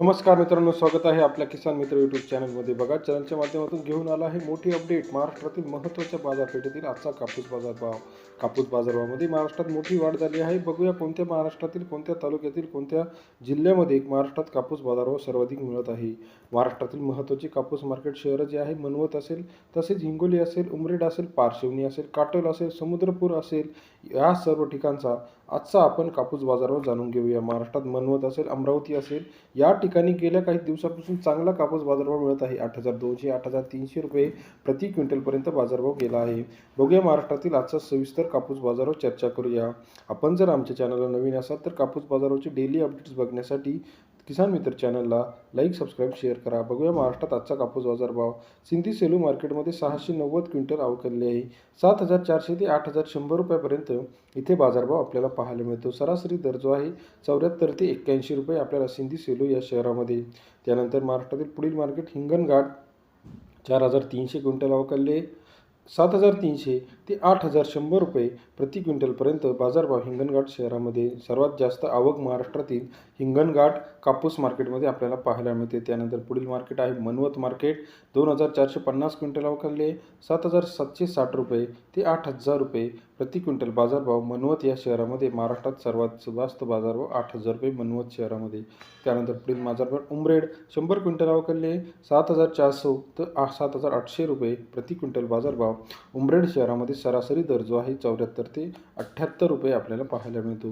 नमस्कार मित्रांनो स्वागत आहे आपल्या किसान मित्र यूट्यूब चॅनलमध्ये बघा चॅनलच्या माध्यमातून घेऊन आला आहे मोठी अपडेट महाराष्ट्रातील महत्त्वाच्या बाजारपेठेतील आजचा कापूस बाजार भाव कापूस बाजारभावामध्ये महाराष्ट्रात मोठी वाढ झाली आहे. बघूया कोणत्या महाराष्ट्रातील कोणत्या तालुक्यातील कोणत्या जिल्ह्यामध्ये महाराष्ट्रात कापूस बाजारभाव सर्वाधिक मिळत आहे. महाराष्ट्रातील महत्त्वाचे कापूस मार्केट शहरं जे आहे मनवत असेल तसेच हिंगोली असेल उमरेड असेल पारशिवनी असेल काटोल असेल समुद्रपूर असेल या सर्व ठिकाणचा आजचा आपण कापूस बाजारभाव जाणून घेऊया. महाराष्ट्रात मनवत असेल अमरावती असेल या ठिकाणी गेल्या काही दिवसापासून चांगला कापूस बाजारभाव मिळत आहे. आठ हजार दोनशे आठ हजार तीनशे रुपये प्रति क्विंटलपर्यंत बाजारभाव गेला आहे. बघूया महाराष्ट्रातील आजचा सविस्तर कापूस बाजारावर चर्चा करूया. आपण जर आमच्या चॅनलला नवीन असाल तर कापूस बाजारावरचे डेली अपडेट्स बघण्यासाठी किसान मित्र चॅनलला लाईक सबस्क्राईब शेअर करा. बघूया महाराष्ट्रात आजचा कापूस बाजारभाव सिंधी सेलू मार्केटमध्ये सहाशे नव्वद क्विंटल अवकलले आहे. सात हजार चारशे ते आठ हजार शंभर रुपयापर्यंत इथे बाजारभाव आपल्याला पाहायला मिळतो. सरासरी दर जो आहे चौऱ्याहत्तर ते एक्क्याऐंशी रुपये आपल्याला सिंधी सेलू या शहरामध्ये. त्यानंतर महाराष्ट्रातील पुढील मार्केट हिंगणघाट. चार हजार तीनशे क्विंटल अवकलले सात हजार तीनशे ते आठ हजार शंभर रुपये प्रति क्विंटलपर्यंत बाजारभाव हिंगणघाट शहरामध्ये सर्वात जास्त आवक महाराष्ट्रातील हिंगणघाट कापूस मार्केटमध्ये आपल्याला पाहायला मिळते. त्यानंतर पुढील मार्केट आहे मनवत मार्केट. दोन हजार चारशे पन्नास क्विंटल आवकाले सात हजार सातशे साठ रुपये ते आठ हजार रुपये प्रति क्विंटल बाजारभाव मनवत या शहरामध्ये. महाराष्ट्रात सर्वात जास्त बाजारभाव आठ हजार रुपये मनवत शहरामध्ये. त्यानंतर पुढील बाजारभाव उमरेड. शंभर क्विंटल आवकाले सात हजार चारशे तर आठ सात हजार आठशे रुपये प्रति क्विंटल बाजारभाव उमरेड शहरामध्ये सरासरी दर जो आहे चौऱ्याहत्तर ते अठ्ठ्याहत्तर रुपये आपल्याला पाहायला मिळतो.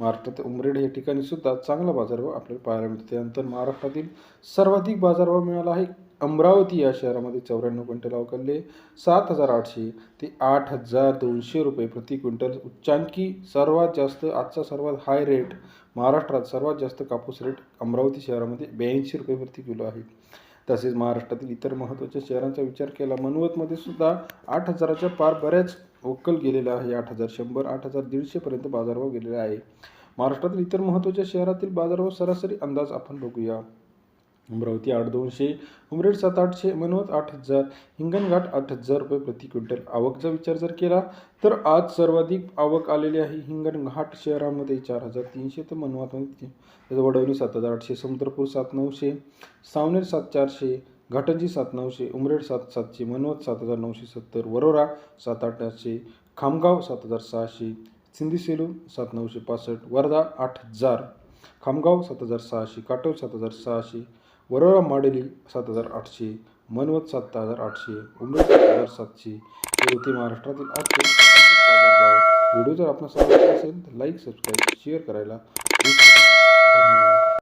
महाराष्ट्रात उमरेड या ठिकाणी सुद्धा चांगला बाजारभाव आपल्याला पाहायला मिळतो. त्यानंतर महाराष्ट्रातील सर्वाधिक बाजारभाव मिळाला आहे अमरावती या शहरामध्ये चौऱ्याण्णव क्विंटल अवकलले सात हजार आठशे ते आठ हजार दोनशे रुपये प्रति क्विंटल. उच्चांकी सर्वात जास्त आजचा सर्वात हाय रेट महाराष्ट्रात सर्वात जास्त कापूस रेट अमरावती शहरामध्ये ब्याऐंशी रुपये प्रति किलो आहे. तसेच महाराष्ट्रातील इतर महत्त्वाच्या शहरांचा विचार केला मनवतमध्ये सुद्धा आठ हजाराच्या पार बऱ्याच वक्कल गेलेला आहे. आठ हजार शंभर आठ हजार दीडशेपर्यंत बाजारभाव गेलेला आहे. महाराष्ट्रातील इतर महत्त्वाच्या शहरातील बाजारभाव सरासरी अंदाज आपण बघूया. अमरावती आठ दोनशे उमरेड सात आठशे मनवत आठ हजार हिंगणघाट आठ हजार रुपये प्रति क्विंटल. आवकचा विचार जर केला तर आज सर्वाधिक आवक आलेली आहे हिंगणघाट शहरामध्ये चार हजार तीनशे तर मनवातमध्ये त्याचं वडवणी सात हजार आठशे समुद्रपूर सात नऊशे सावनेर सात चारशे घाटंजी सात नऊशे उमरेड सात सातशे मनवत सात हजार नऊशे सत्तर वरोरा सात आठ आठशे खामगाव सात हजार सहाशे सिंधी सेलू सात नऊशे पासष्ट वर्धा आठ हजार खामगाव सात हजार सहाशे काटोल सात हजार सहाशे वरोरा माडेली सात हजार आठशे मनवत सात हजार आठशे उमरेड सात हजार सातशे हे होते महाराष्ट्रातील आजचे व्हिडिओ जर आपण आवडला असेल तर लाईक सबस्क्राईब शेअर करायला